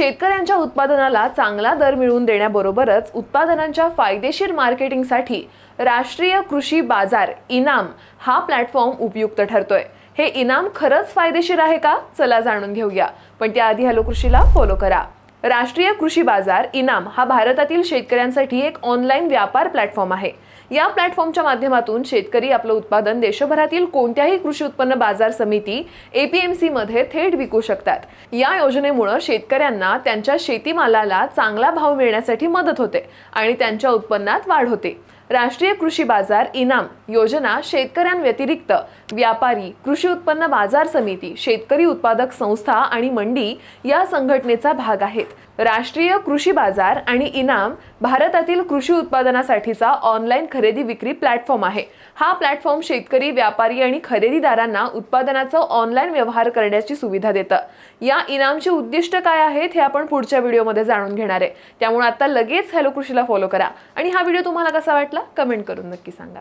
शेतकऱ्यांच्या उत्पादनाला चांगला दर मिळवून देण्याबरोबरच उत्पादनांच्या फायदेशीर मार्केटिंगसाठी राष्ट्रीय कृषी बाजार इनाम हा प्लॅटफॉर्म उपयुक्त ठरतोय. हे इनाम खरंच फायदेशीर आहे का? चला जाणून घेऊया. पण त्याआधी हॅलो कृषीला फॉलो करा. राष्ट्रीय कृषी बाजार इनाम हा भारतातील शेतकऱ्यांसाठी एक ऑनलाईन व्यापार प्लॅटफॉर्म आहे. या प्लॅटफॉर्मच्या माध्यमातून शेतकरी आपलं उत्पादन देशभरातील कोणत्याही कृषी उत्पन्न बाजार समिती एपीएमसी मध्ये थेट विकू शकतात. या योजनेमुळे शेतकऱ्यांना त्यांच्या शेतीमालाला चांगला भाव मिळण्यासाठी मदत होते आणि त्यांच्या उत्पन्नात वाढ होते. राष्ट्रीय कृषी बाजार इनाम योजना शेतकऱ्यांव्यतिरिक्त व्यापारी कृषी उत्पन्न बाजार समिती शेतकरी उत्पादक संस्था आणि मंडी या संघटनेचा भाग आहेत. राष्ट्रीय कृषी बाजार आणि इनाम भारतातील कृषी उत्पादनासाठीचा ऑनलाईन खरेदी विक्री प्लॅटफॉर्म आहे. हा प्लॅटफॉर्म शेतकरी व्यापारी आणि खरेदीदारांना उत्पादनाचं ऑनलाईन व्यवहार करण्याची सुविधा देतं. या इनामचे उद्दिष्ट काय आहेत हे आपण पुढच्या व्हिडिओमध्ये जाणून घेणार आहे. त्यामुळे आता लगेच हॅलो कृषीला फॉलो करा. आणि हा व्हिडिओ तुम्हाला कसा वाटला? कमेंट करून नक्की सांगा.